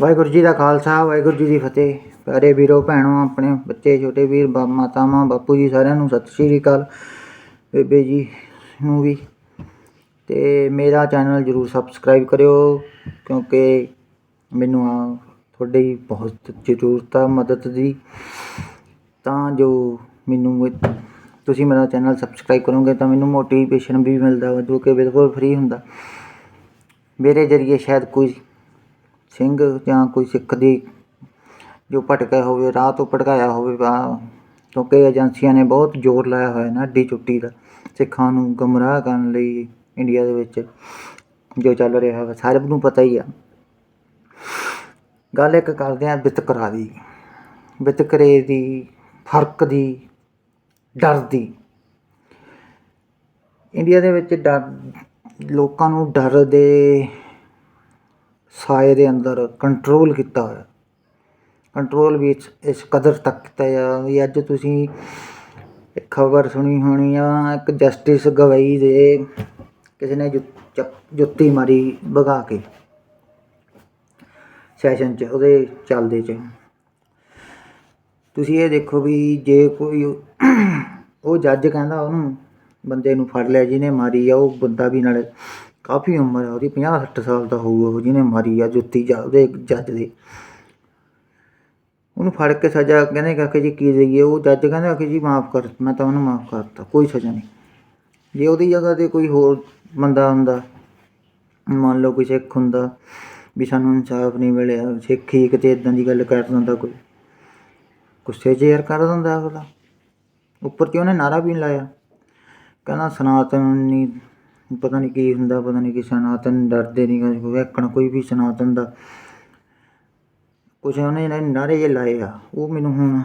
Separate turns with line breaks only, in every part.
ਵਾਹਿਗੁਰੂ ਜੀ ਦਾ ਖਾਲਸਾ, ਵਾਹਿਗੁਰੂ ਜੀ ਦੀ ਫਤਿਹ। ਪਿਆਰੇ ਵੀਰੋ, ਭੈਣੋ, ਆਪਣੇ ਬੱਚੇ, ਛੋਟੇ ਵੀਰ, ਬਾ- ਮਾਤਾਵਾਂ, ਬਾਪੂ ਜੀ ਸਾਰਿਆਂ ਨੂੰ ਸਤਿ ਸ਼੍ਰੀ ਅਕਾਲ। ਬੇਬੇ ਜੀ ਨੂੰ ਵੀ। ਤੇ ਮੇਰਾ ਚੈਨਲ ਜਰੂਰ ਸਬਸਕ੍ਰਾਈਬ ਕਰਿਓ, ਕਿਉਂਕਿ ਮੈਨੂੰ ਆ ਤੁਹਾਡੀ ਬਹੁਤ ਜ਼ਰੂਰਤ ਆ ਮਦਦ ਦੀ। ਤਾਂ ਜੋ ਮੈਨੂੰ ਤੁਸੀਂ ਮੇਰਾ ਚੈਨਲ ਸਬਸਕ੍ਰਾਈਬ ਕਰੋਗੇ, ਤਾਂ ਮੈਨੂੰ ਮੋਟੀਵੇਸ਼ਨ ਵੀ ਮਿਲਦਾ ਵਾ, ਜੋ ਕਿ ਬਿਲਕੁਲ ਫ੍ਰੀ ਹੁੰਦਾ। ਮੇਰੇ ਜਰੀਏ ਸ਼ਾਇਦ ਕੋਈ ਸਿੰਘ ਜਾਂ ਕੋਈ ਸਿੱਖ ਦੀ ਜੋ ਭਟਕਿਆ ਹੋਵੇ, ਰਾਹ ਤੋਂ ਭਟਕਾਇਆ ਹੋਵੇ ਕਿਉਂਕਿ ਏਜੰਸੀਆਂ ਨੇ ਬਹੁਤ ਜ਼ੋਰ ਲਾਇਆ ਹੋਇਆ ਨਾ ਅੱਡੀ ਚੁੱਟੀ ਦਾ, ਸਿੱਖਾਂ ਨੂੰ ਗੁੰਮਰਾਹ ਕਰਨ ਲਈ ਇੰਡੀਆ ਦੇ ਵਿੱਚ ਜੋ ਚੱਲ ਰਿਹਾ ਵਾ ਸਾਰਿਆਂ ਨੂੰ ਪਤਾ ਹੀ ਆ। ਗੱਲ ਇੱਕ ਕਰਦੇ ਆ ਵਿਤਕਰਾ ਦੀ। ਵਿਤਕਰੇ ਦੀ, ਫ਼ਰਕ ਦੀ, ਡਰ ਦੀ। ਇੰਡੀਆ ਦੇ ਵਿੱਚ ਡਰ, ਲੋਕਾਂ ਨੂੰ ਡਰ ਦੇ ਸਾਏ ਦੇ ਅੰਦਰ ਕੰਟਰੋਲ ਕੀਤਾ ਹੋਇਆ। ਕੰਟਰੋਲ ਵੀ ਇਸ ਕਦਰ ਤੱਕ ਕੀਤਾ ਜਾ ਵੀ ਅੱਜ ਤੁਸੀਂ ਖਬਰ ਸੁਣੀ ਹੋਣੀ ਆ, ਇੱਕ ਜਸਟਿਸ ਗਵਈ ਦੇ ਕਿਸੇ ਨੇ ਜੁ- ਚੱਪ- ਜੁੱਤੀ ਮਾਰੀ ਭਗਾ ਕੇ। ਸੈਸ਼ਨ 'ਚ, ਉਹਦੇ ਚੱਲਦੇ 'ਚ। ਤੁਸੀਂ ਇਹ ਦੇਖੋ ਵੀ ਜੇ ਕੋਈ ਉਹ ਜੱਜ ਕਹਿੰਦਾ ਉਹਨੂੰ, ਬੰਦੇ ਨੂੰ ਫੜ ਲਿਆ ਜਿਹਨੇ ਮਾਰੀ ਆ, ਉਹ ਬੰਦਾ ਵੀ ਨਾਲੇ ਕਾਫੀ ਉਮਰ ਆ, ਉਹਦੀ 50 60 ਸਾਲ ਦਾ ਹੋਊਗਾ ਉਹ ਜਿਹਨੇ ਮਾਰੀ ਆ, ਜੁੱਤੀ ਜਾ ਉਹਦੇ ਜੱਜ ਦੇ। ਉਹਨੂੰ ਫੜ ਕੇ ਸਜ਼ਾ ਕਹਿੰਦੇ ਕਾਕੇ ਜੀ ਕੀ ਦੇਈਏ ਉਹ ਜੱਜ ਕਹਿੰਦਾ ਕਿ ਜੀ ਮਾਫ ਕਰ, ਮੈਂ ਤਾਂ ਉਹਨੂੰ ਮਾਫ ਕਰਤਾ, ਕੋਈ ਸਜ਼ਾ ਨਹੀਂ। ਜੇ ਉਹਦੀ ਜਗ੍ਹਾ ਤੇ ਕੋਈ ਹੋਰ ਬੰਦਾ ਹੁੰਦਾ, ਮੰਨ ਲਓ ਕੋਈ ਸਿੱਖ ਹੁੰਦਾ, ਵੀ ਸਾਨੂੰ ਇਨਸਾਫ ਨਹੀਂ ਮਿਲਿਆ, ਸਿੱਖ ਹੀ ਕਿਤੇ ਇਦਾਂ ਦੀ ਗੱਲ ਕਰ ਦਿੰਦਾ ਕੋਈ, ਗੁੱਸੇ 'ਚ ਯਾਰ ਕਰ ਦਿੰਦਾ ਅਗਲਾ। ਉੱਪਰ ਤੇ ਉਹਨੇ ਨਾਰਾ ਵੀ ਨੀ ਲਾਇਆ। ਕਹਿੰਦਾ ਸਨਾਤਨ ਨਹੀਂ ਪਤਾ ਨਹੀਂ ਕੀ ਹੁੰਦਾ, ਪਤਾ ਨਹੀਂ ਕੀ ਸਨਾਤਨ ਡਰਦੇ ਨਹੀਂ ਕੋਈ ਵੇਖਣ ਕੋਈ ਵੀ ਸਨਾਤਨ ਦਾ। ਕੁਛ ਉਹਨੇ ਨੇ ਨਾਰੇ ਜੇ ਲਾਏ ਆ, ਉਹ ਮੈਨੂੰ ਹੁਣ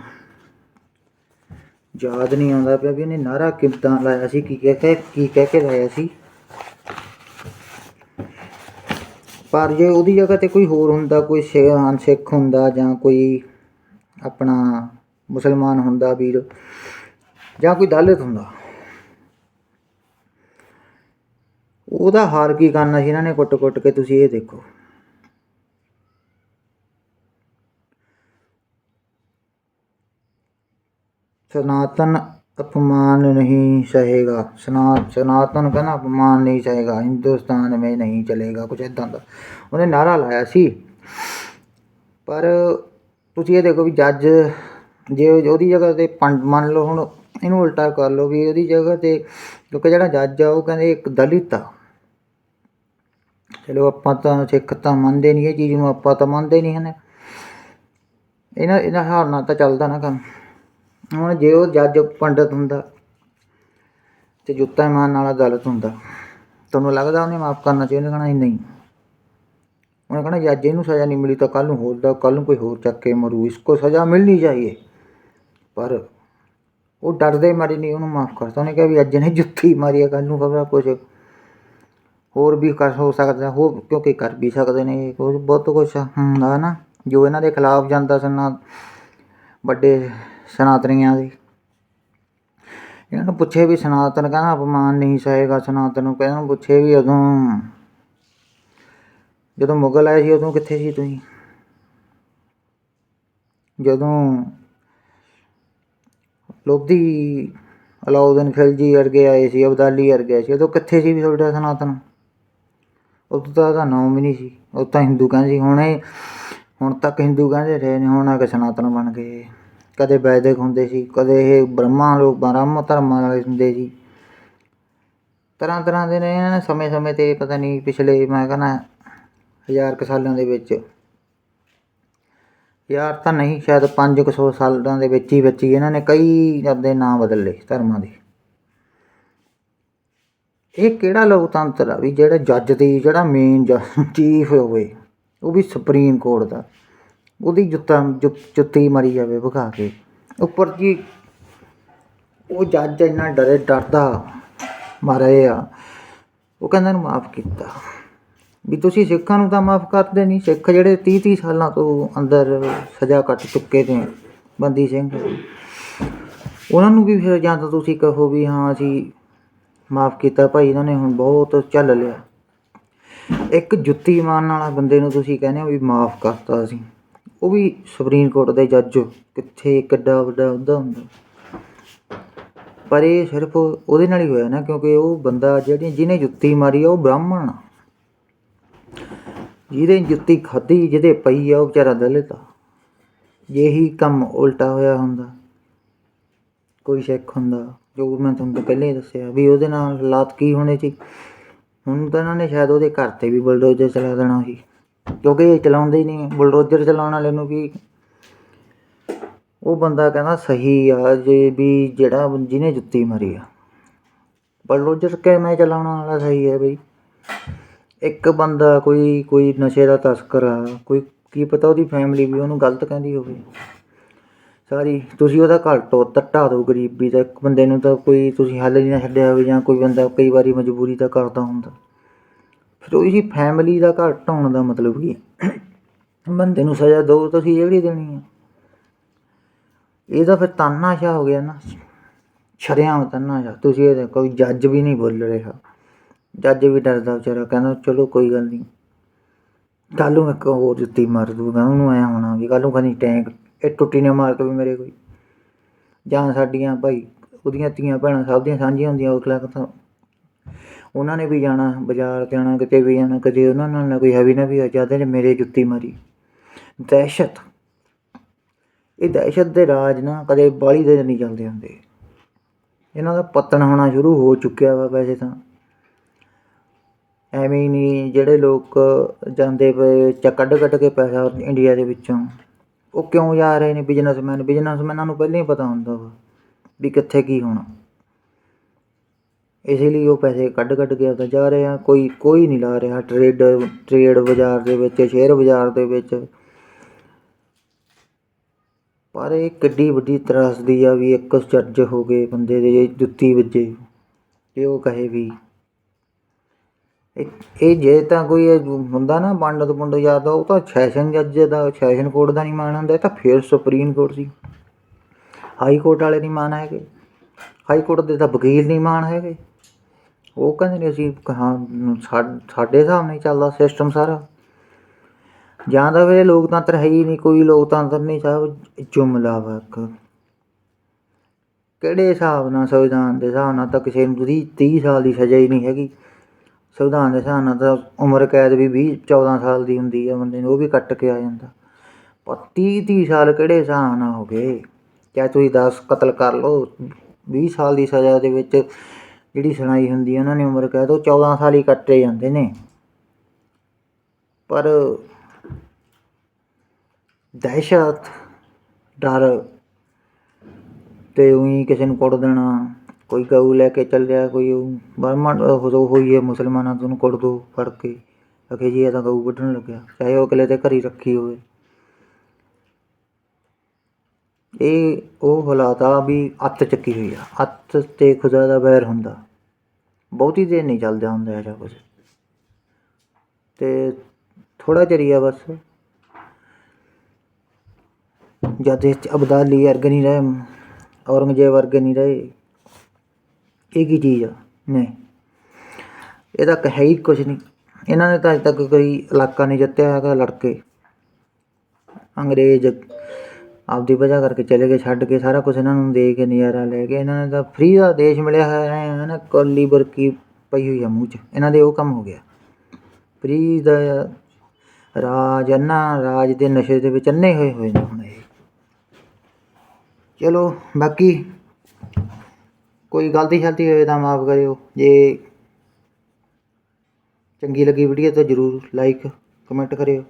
ਯਾਦ ਨਹੀਂ ਆਉਂਦਾ ਪਿਆ ਵੀ ਉਹਨੇ ਨਾਰਾ ਕਿੱਦਾਂ ਲਾਇਆ ਸੀ, ਕੀ ਕਹਿ ਕੇ, ਕੀ ਕਹਿ ਕੇ ਲਾਇਆ ਸੀ। ਪਰ ਜੇ ਉਹਦੀ ਜਗ੍ਹਾ ਤੇ ਕੋਈ ਹੋਰ ਹੁੰਦਾ, ਕੋਈ ਸਿ- ਸਿੱਖ ਹੁੰਦਾ ਜਾਂ ਕੋਈ ਆਪਣਾ ਮੁਸਲਮਾਨ ਹੁੰਦਾ, ਵੀਰ, ਜਾਂ ਕੋਈ ਦਲਿਤ ਹੁੰਦਾ ਉਹਦਾ ਹਾਰ ਕੀ ਕਰਨਾ ਸੀ ਇਹਨਾਂ ਨੇ ਕੁੱਟ-ਕੁੱਟ ਕੇ ਤੁਸੀਂ ਇਹ ਦੇਖੋ। ਸਨਾਤਨ ਅਪਮਾਨ ਨਹੀਂ ਸਹੇਗਾ। ਸਨਾ, ਸਨਾਤਨ ਕਹਿੰਦਾ ਅਪਮਾਨ ਨਹੀਂ ਸਹੇਗਾ, ਹਿੰਦੁਸਤਾਨ ਮੇਂ ਨਹੀਂ ਚਲੇਗਾ ਕੁਝ ਇਦਾਂ ਦਾ। ਉਹਨੇ ਨਾਰਾ ਲਾਇਆ ਸੀ। ਪਰ ਤੁਸੀਂ ਇਹ ਦੇਖੋ ਵੀ ਜੱਜ ਜੇ ਉਹਦੀ ਜਗ੍ਹਾ ਤੇ ਪੰਡ ਮੰਨ ਲਓ ਹੁਣ, ਇਹਨੂੰ ਉਲਟਾ ਕਰ ਲਓ ਵੀ ਉਹਦੀ ਜਗ੍ਹਾ ਤੇ ਕਿਉਂਕਿ ਜਿਹੜਾ ਜੱਜ ਆ, ਉਹ ਕਹਿੰਦੇ ਇੱਕ ਦਲਿਤ ਆ। ਚਲੋ ਆਪਾਂ ਤਾਂ ਸਿੱਖ ਤਾਂ ਮੰਨਦੇ ਨਹੀਂ ਇਹ ਚੀਜ਼ ਨੂੰ, ਆਪਾਂ ਤਾਂ ਮੰਨਦੇ ਨਹੀਂ ਹਨ। ਇਹਨਾਂ ਇਹਨਾਂ ਹਾਰ ਨਾਲ ਤਾਂ ਚੱਲਦਾ ਨਾ ਕੰਮ। ਹੁਣ ਜੇ ਉਹ ਜੱਜ, ਪੰਡਤ ਹੁੰਦਾ ਤੇ ਜੁੱਤਾ ਮਾਰਨ ਵਾਲਾ ਗਲਤ ਹੁੰਦਾ। ਤੁਹਾਨੂੰ ਲੱਗਦਾ ਉਹਨੇ ਮਾਫ ਕਰਨਾ ਚਾਹੀਦਾ, ਉਹਨੇ ਕਹਣਾ ਨਹੀਂ। ਉਹਨੇ ਕਹਣਾ ਜੱਜ, ਇਹਨੂੰ ਸਜ਼ਾ ਨਹੀਂ ਮਿਲੀ ਤਾਂ ਕੱਲ ਨੂੰ ਹੋਰ ਦਾ ਕੱਲ ਨੂੰ ਕੋਈ ਹੋਰ ਚੱਕ ਕੇ ਮਰੂ। ਇਸ ਇਸਕੋ ਸਜ਼ਾ ਮਿਲਣੀ ਚਾਹੀਏ। ਪਰ ਉਹ ਡਰਦੇ ਮਾਰੇ ਨਹੀਂ, ਉਹਨੂੰ ਮਾਫ ਕਰਤਾ। ਉਹਨੇ ਕਿਹਾ ਵੀ ਅੱਜ ਨੇ ਜੁੱਤੀ ਮਾਰੀ ਆ ਕੱਲ ਨੂੰ ਖਬਰ ਕੁਝ ਹੋਰ ਵੀ ਕਰ ਹੋ ਸਕਦਾ ਹੋ ਕਿਉਂਕਿ ਕਰ ਵੀ ਸਕਦੇ ਨੇ ਕੁਝ ਬਹੁਤ ਕੁਛ ਹੁੰਦਾ ਹੈ ਨਾ, ਜੋ ਇਹਨਾਂ ਦੇ ਖਿਲਾਫ ਜਾਂਦਾ ਸਨਾ, ਵੱਡੇ ਸਨਾਤਨੀਆਂ ਦੇ। ਇਹਨਾਂ ਨੂੰ ਪੁੱਛੇ ਵੀ ਸਨਾਤਨ ਕਹਿੰਦਾ ਅਪਮਾਨ ਨਹੀਂ ਸਹੇਗਾ ਸਨਾਤਨ ਨੂੰ, ਕਹਿੰਦਾ ਪੁੱਛੇ ਵੀ ਉਦੋਂ, ਜਦੋਂ ਮੁਗਲ ਆਏ ਸੀ ਉਦੋਂ ਕਿੱਥੇ ਸੀ ਤੁਸੀਂ? ਜਦੋਂ ਲੋਧੀ ਅਲਾਉਦੀਨ ਖਿਲਜੀ ਅਰਗੇ ਆਏ ਸੀ, ਅਬਦਾਲੀ ਅਰਗੇ ਆਏ ਸੀ, ਉਦੋਂ ਕਿੱਥੇ ਸੀ ਵੀ ਤੁਹਾਡਾ ਸਨਾਤਨ? ਉਦੋਂ ਤਾਂ ਉਹਦਾ ਨਾਮ ਵੀ ਨਹੀਂ ਸੀ। ਉਹ ਤਾਂ ਹਿੰਦੂ ਕਹਿੰਦੇ ਸੀ, ਹੁਣ ਇਹ ਹੁਣ ਤੱਕ ਹਿੰਦੂ ਕਹਿੰਦੇ ਰਹੇ ਨੇ, ਹੁਣ ਆ ਕੇ ਸਨਾਤਨ ਬਣ ਗਏ। ਕਦੇ ਵੈਦਿਕ ਹੁੰਦੇ ਸੀ, ਕਦੇ ਇਹ ਬ੍ਰਹਮਾ ਲੋਕ, ਬ੍ਰਹਮ ਧਰਮ ਵਾਲੇ ਹੁੰਦੇ ਸੀ। ਤਰ੍ਹਾਂ ਤਰ੍ਹਾਂ ਦੇ ਨੇ ਇਹਨਾਂ ਨੇ, ਸਮੇਂ ਸਮੇਂ ਤੇ ਪਤਾ ਨਹੀਂ ਪਿਛਲੇ, ਮੈਂ ਕਹਿੰਦਾ ਹਜ਼ਾਰ ਕੁ ਸਾਲਾਂ ਦੇ ਵਿੱਚ। ਯਾਰ ਤਾਂ ਨਹੀਂ, ਸ਼ਾਇਦ 500 ਸਾਲਾਂ ਦੇ ਵਿੱਚ ਹੀ ਵਿੱਚ ਹੀ ਇਹਨਾਂ ਨੇ ਕਈ ਆਪਦੇ ਨਾਂ ਬਦਲ ਲਏ ਧਰਮਾਂ ਦੇ। ਇਹ ਕਿਹੜਾ ਲੋਕਤੰਤਰ ਆ ਵੀ ਜਿਹੜਾ ਜੱਜ ਦੀ ਜਿਹੜਾ ਮੇਨ ਚੀਫ ਹੋਵੇ, ਉਹ ਵੀ ਸੁਪਰੀਮ ਕੋਰਟ ਦਾ। ਉਹਦੀ ਜੁੱਤਾ, ਜੁ- ਜੁੱਤੀ ਮਾਰੀ ਜਾਵੇ ਭਗਾ ਕੇ। ਉੱਪਰ ਜੀ, ਉਹ ਜੱਜ ਇੰਨਾ ਡਰੇ, ਡਰਦਾ ਮਾਰੇ ਆ। ਉਹ ਕਹਿੰਦਾ ਨੂੰ ਮਾਫ ਕੀਤਾ। ਵੀ ਤੁਸੀਂ ਸਿੱਖਾਂ ਨੂੰ ਤਾਂ ਮਾਫ ਕਰਦੇ ਨਹੀਂ, ਸਿੱਖ ਜਿਹੜੇ 30 30 ਸਾਲਾਂ ਤੋਂ ਅੰਦਰ ਸਜ਼ਾ ਕੱਟ ਚੁੱਕੇ ਨੇ, ਬੰਦੀ ਸਿੰਘ। ਉਹਨਾਂ ਨੂੰ ਵੀ ਫਿਰ ਜਾਂ ਤਾਂ ਤੁਸੀਂ ਕਹੋ ਵੀ ਹਾਂ, ਅਸੀਂ ਮਾਫ ਕੀਤਾ ਭਾਈ, ਇਹਨਾਂ ਨੇ ਹੁਣ ਬਹੁਤ ਚੱਲ ਲਿਆ। ਇੱਕ ਜੁੱਤੀ ਮਾਰਨ ਵਾਲਾ ਬੰਦੇ ਨੂੰ ਤੁਸੀਂ ਕਹਿੰਦੇ ਹੋ ਵੀ ਮਾਫ ਕਰਤਾ ਅਸੀਂ ਉਹ ਵੀ ਸੁਪਰੀਮ ਕੋਰਟ ਦੇ ਜੱਜ ਕਿੱਥੇ ਕਿੱਡਾ ਵੱਡਾ ਉਹਦਾ ਹੁੰਦਾ। ਪਰ ਇਹ ਸਿਰਫ ਉਹਦੇ ਨਾਲ ਹੀ ਹੋਇਆ ਨਾ, ਕਿਉਂਕਿ ਉਹ ਬੰਦਾ ਜਿਹੜੀ, ਜਿਹਨੇ ਜੁੱਤੀ ਮਾਰੀ ਆ, ਉਹ ਬ੍ਰਾਹਮਣ ਆ। ਜਿਹਦੇ ਜੁੱਤੀ ਖਾਧੀ, ਜਿਹਦੇ ਪਈ ਆ, ਉਹ ਵਿਚਾਰਾ ਦਲਿਤ ਆ। ਜੇ ਕੰਮ ਉਲਟਾ ਹੋਇਆ ਹੁੰਦਾ, ਕੋਈ ਸਿੱਖ ਹੁੰਦਾ। ਜੋ ਮੈਂ ਤੁਹਾਨੂੰ ਪਹਿਲਾਂ ਹੀ ਦੱਸਿਆ ਵੀ ਉਹਦੇ ਨਾਲ ਹਾਲਾਤ ਕੀ ਹੋਣੇ ਸੀ। ਹੁਣ ਤਾਂ ਇਹਨਾਂ ਨੇ ਸ਼ਾਇਦ ਉਹਦੇ ਘਰ ਤੇ ਵੀ ਬੁਲਡੋਜ਼ਰ ਚਲਾ ਦੇਣਾ ਸੀ। ਕਿਉਂਕਿ ਇਹ ਚਲਾਉਂਦੇ ਹੀ ਨਹੀਂ, ਬੁਲਡੋਜ਼ਰ ਚਲਾਉਣ ਵਾਲੇ ਨੂੰ ਵੀ ਉਹ ਬੰਦਾ ਕਹਿੰਦਾ ਸਹੀ ਆ ਜੇ ਵੀ ਜਿਹੜਾ ਜਿਹਨੇ ਜੁੱਤੀ ਮਾਰੀ ਆ। ਬੁਲਡੋਜ਼ਰ ਕਿਵੇਂ ਚਲਾਉਣ ਵਾਲਾ ਸਹੀ ਹੈ ਬਈ? ਇੱਕ ਬੰਦਾ ਕੋਈ ਕੋਈ ਨਸ਼ੇ ਦਾ ਤਸਕਰ ਆ, ਕੋਈ ਕੀ ਪਤਾ ਉਹਦੀ ਫੈਮਿਲੀ ਵੀ ਉਹਨੂੰ ਗਲਤ ਕਹਿੰਦੀ ਹੋਵੇ। ਸਾਰੀ, ਤੁਸੀਂ ਉਹਦਾ ਘਰ ਟੋ ਟੱਟਾ ਦਿਓ ਗਰੀਬੀ ਦਾ, ਇੱਕ ਬੰਦੇ ਨੂੰ ਤਾਂ ਕੋਈ ਤੁਸੀਂ ਹੱਲ ਨਹੀਂ ਨਾ ਛੱਡਿਆ ਹੋਵੇ ਜਾਂ ਕੋਈ ਬੰਦਾ ਕਈ ਵਾਰੀ ਮਜਬੂਰੀ ਤਾਂ ਕਰਦਾ ਹੁੰਦਾ। ਫਿਰ ਉਹਦੀ ਫੈਮਿਲੀ ਦਾ ਘਰ ਢਾਉਣ ਦਾ ਮਤਲਬ ਕੀ ਹੈ? ਬੰਦੇ ਨੂੰ ਸਜ਼ਾ ਦਿਓ, ਤੁਸੀਂ ਜਿਹੜੀ ਦੇਣੀ ਹੈ? ਇਹ ਤਾਂ ਫਿਰ ਤਾਨਾਸ਼ਾਹ ਹੋ ਗਿਆ ਨਾ। ਸ਼ਰੇਆਮ ਤਾਨਾਸ਼ਾਹ। ਤੁਸੀਂ ਇਹ ਕੋਈ ਜੱਜ ਵੀ ਨਹੀਂ ਬੋਲ ਰਿਹਾ। ਜੱਜ ਵੀ ਡਰਦਾ ਵਿਚਾਰਾ, ਕਹਿੰਦਾ ਚਲੋ ਕੋਈ ਗੱਲ ਨਹੀਂ। ਕੱਲ੍ਹ ਨੂੰ ਇੱਕ ਹੋਰ ਜੁੱਤੀ ਮਾਰ ਦੂਗਾ ਉਹਨੂੰ ਐ ਹੋਣਾ ਵੀ ਕੱਲ੍ਹ ਨੂੰ ਕਹਿੰਦੀ ਟੈਂਕ ਇਹ ਟੁੱਟੀ ਨਾ ਮਾਰ ਕੇ ਵੀ ਮੇਰੇ ਕੋਈ। ਜਾਂ ਸਾਡੀਆਂ ਭਾਈ, ਉਹਦੀਆਂ ਧੀਆਂ ਭੈਣਾਂ ਸਭ ਦੀਆਂ ਸਾਂਝੀਆਂ ਹੁੰਦੀਆਂ ਉਸ ਲੱਗ ਤਾਂ ਉਹਨਾਂ ਨੇ ਵੀ ਜਾਣਾ, ਬਾਜ਼ਾਰ ਜਾਣਾ ਕਿਤੇ ਵੀ ਜਾਣਾ, ਕਦੇ ਉਹਨਾਂ ਨਾਲ ਨਾ ਕੋਈ ਹੈਵੀ ਨਾ ਵੀ ਆ ਜਾਂਦੇ ਨੇ ਮੇਰੇ ਜੁੱਤੀ ਮਾਰੀ। ਦਹਿਸ਼ਤ। ਇਹ ਦਹਿਸ਼ਤ ਦੇ ਰਾਜ ਨਾ ਕਦੇ ਬਾਲੀ ਦੇ ਨਹੀਂ ਚੱਲਦੇ ਹੁੰਦੇ। ਇਹਨਾਂ ਦਾ ਪਤਨ ਹੋਣਾ ਸ਼ੁਰੂ ਹੋ ਚੁੱਕਿਆ ਵਾ ਵੈਸੇ ਤਾਂ। ਐਵੇਂ ਹੀ ਨਹੀਂ, ਜਿਹੜੇ ਲੋਕ ਜਾਂਦੇ ਪਏ ਚ ਕੱਢ ਕੱਢ ਕੇ ਪੈਸਾ ਇੰਡੀਆ ਦੇ ਵਿੱਚੋਂ। ਉਹ ਕਿਉਂ ਜਾ ਰਹੇ ਨੇ ਬਿਜ਼ਨਸਮੈਨ ਬਿਜ਼ਨਸਮੈਨਾਂ ਨੂੰ ਪਹਿਲਾਂ ਹੀ ਪਤਾ ਹੁੰਦਾ ਵਾ ਵੀ ਕਿੱਥੇ ਕੀ ਹੋਣਾ। ਇਸ ਲਈ ਉਹ ਪੈਸੇ ਕੱਢ ਕੱਢ ਕੇ ਆਪਦਾ ਜਾ ਰਹੇ ਆ। ਕੋਈ ਕੋਈ ਨਹੀਂ ਲਾ ਰਿਹਾ। ਟਰੇਡ ਟਰੇਡ ਬਾਜ਼ਾਰ ਦੇ ਵਿੱਚ ਸ਼ੇਅਰ ਬਾਜ਼ਾਰ ਦੇ ਵਿੱਚ। ਪਰ ਇਹ ਕਿੱਡੀ ਵੱਡੀ ਤਰਾਸਦੀ ਆ ਵੀ ਇੱਕ ਚੱਜ ਹੋ ਗਏ ਬੰਦੇ ਦੇ ਜੁੱਤੀ ਵੱਜੇ। ਤੇ ਉਹ ਕਹੇ ਵੀ ਇਹ ਇਹ ਜੇ ਤਾਂ ਕੋਈ ਇਹ ਹੁੰਦਾ ਨਾ ਪੰਡਤ ਪੁੰਡ ਜ਼ਿਆਦਾ ਉਹ ਤਾਂ ਸੈਸ਼ਨ ਜੱਜ ਦਾ ਸੈਸ਼ਨ ਕੋਰਟ ਦਾ ਨਹੀਂ ਮਾਣ ਹੁੰਦਾ, ਇਹ ਤਾਂ ਫੇਰ ਸੁਪਰੀਮ ਕੋਰਟ ਸੀ। ਹਾਈ ਕੋਰਟ ਵਾਲੇ ਨਹੀਂ ਮਾਣ ਹੈਗੇ। ਹਾਈ ਕੋਰਟ ਦੇ ਤਾਂ ਵਕੀਲ ਨਹੀਂ ਮਾਣ ਹੈਗੇ। ਉਹ ਕਹਿੰਦੇ ਨੇ ਅਸੀਂ ਹਾਂ ਸਾਡੇ ਹਿਸਾਬ ਨਾਲ ਚੱਲਦਾ ਸਿਸਟਮ ਸਾਰਾ। ਜਾਂ ਤਾਂ ਫਿਰ ਲੋਕਤੰਤਰ ਹੈ ਹੀ ਨਹੀਂ, ਕੋਈ ਲੋਕਤੰਤਰ ਨਹੀਂ ਸਾਹਿਬ ਜੁਮਲਾ ਵਾ ਇੱਕ ਕਿਹੜੇ ਹਿਸਾਬ ਨਾਲ, ਸੰਵਿਧਾਨ ਦੇ ਹਿਸਾਬ ਨਾਲ ਤਾਂ ਕਿਸੇ ਨੂੰ ਵੀਹ 30 ਸਾਲ ਦੀ ਸਜ਼ਾ ਹੀ ਨਹੀਂ ਹੈਗੀ। ਸੰਵਿਧਾਨ ਦੇ ਹਿਸਾਬ ਨਾਲ ਤਾਂ ਉਮਰ ਕੈਦ ਵੀ 20 14 ਸਾਲ ਦੀ ਹੁੰਦੀ ਆ ਬੰਦੇ ਨੂੰ, ਉਹ ਵੀ ਕੱਟ ਕੇ ਆ ਜਾਂਦਾ। ਪਰ ਤੀਹ ਤੀਹ ਸਾਲ ਕਿਹੜੇ ਹਿਸਾਬ ਨਾਲ ਹੋ ਗਏ? ਚਾਹੇ ਤੁਸੀਂ ਦਸ ਕਤਲ ਕਰ ਲਓ, ਵੀਹ ਸਾਲ ਦੀ ਸਜ਼ਾ ਦੇ ਵਿੱਚ ਜਿਹੜੀ ਸੁਣਾਈ ਹੁੰਦੀ ਹੈ ਉਹਨਾਂ ਨੇ ਉਮਰ ਕੈਦ, ਉਹ 14 ਸਾਲ ਹੀ ਕੱਟੇ ਜਾਂਦੇ ਨੇ। ਪਰ ਦਹਿਸ਼ਤ, ਡਰ ਤੇ ਉਹੀ ਕਿਸੇ ਨੂੰ ਕੁੱਟ ਦੇਣਾ ਕੋਈ ਗਊ ਲੈ ਕੇ ਚੱਲਿਆ ਕੋਈ ਬਰਮਨ ਉਹ ਹੋਈ ਹੈ, ਮੁਸਲਮਾਨਾਂ ਤੋਂ ਉਹਨੂੰ ਕੁੱਟ ਦੋ, ਫੜ ਕੇ। ਅਖੇ ਜੀ, ਇਹ ਤਾਂ ਗਊ ਵੱਢਣ ਲੱਗਿਆ। ਚਾਹੇ ਉਹ ਅਗਲੇ ਦੇ ਘਰੀ ਰੱਖੀ ਹੋਵੇ। ਇਹ ਉਹ ਹਾਲਾਤ ਆ ਵੀ ਅੱਤ ਚੱਕੀ ਹੋਈ ਆ। ਅੱਤ ਤੇ ਖੁਦਾ ਦਾ ਵੈਰ ਹੁੰਦਾ। ਬਹੁਤੀ ਦੇਰ ਨਹੀਂ ਚੱਲਦਾ ਹੁੰਦਾ ਇਹੋ ਜਿਹਾ ਕੁਝ ਤੇ ਥੋੜਾ ਚਿਰ ਆ ਬਸ। ਜਦ ਇਹ ਅਬਦਾਲੀ ਵਰਗੇ ਨਹੀਂ ਰਹੇ, ਔਰੰਗਜ਼ੇਬ ਵਰਗੇ ਨਹੀਂ ਰਹੇ। ਇਹ ਕੀ ਚੀਜ਼ ਆ, ਨਹੀਂ। ਇਹ ਕ ਹੈ ਹੀ ਕੁਝ ਨਹੀਂ। ਇਹਨਾਂ ਨੇ ਤਾਂ ਅਜੇ ਤੱਕ ਕੋਈ ਇਲਾਕਾ ਨਹੀਂ ਜਿੱਤਿਆ ਹੈਗਾ ਲੜ ਕੇ ਅੰਗਰੇਜ਼ ਆਪਦੀ ਵਜ੍ਹਾ ਕਰਕੇ ਚਲੇ ਗਏ, ਛੱਡ ਕੇ ਸਾਰਾ ਕੁਝ ਇਹਨਾਂ ਨੂੰ ਦੇ ਕੇ ਨਜ਼ਾਰਾ ਲੈ ਕੇ ਇਹਨਾਂ ਨੇ ਤਾਂ ਫ੍ਰੀ ਦਾ ਦੇਸ਼ ਮਿਲਿਆ ਹੋਇਆ ਹੈ ਨਾ? ਕੋਲੀ ਬਰਕੀ ਪਈ ਹੋਈ ਆ ਮੂੰਹ 'ਚ। ਇਹਨਾਂ ਦੇ ਉਹ ਕੰਮ ਹੋ ਗਿਆ। ਫ੍ਰੀ ਦਾ ਰਾਜ ਅੰਨਾ ਰਾਜ ਦੇ ਨਸ਼ੇ ਦੇ ਵਿੱਚ ਅੰਨੇ ਹੋਏ ਹੋਏ ਨੇ ਹੁਣ ਇਹ। ਚਲੋ, ਬਾਕੀ ਕੋਈ ਗਲਤੀ ਸ਼ਲਤੀ ਹੋਵੇ ਤਾਂ ਮਾਫ ਕਰਿਓ। ਜੇ ਚੰਗੀ ਲੱਗੀ ਵੀਡੀਓ ਤਾਂ ਜਰੂਰ ਲਾਈਕ ਕਮੈਂਟ ਕਰਿਓ।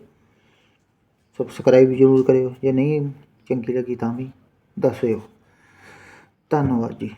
ਸਬਸਕ੍ਰਾਈਬ ਜਰੂਰ ਕਰਿਓ। ਜੇ ਨਹੀਂ ਚੰਗੀ ਲੱਗੀ ਤਾਂ ਵੀ ਦੱਸਿਓ। ਧੰਨਵਾਦ ਜੀ।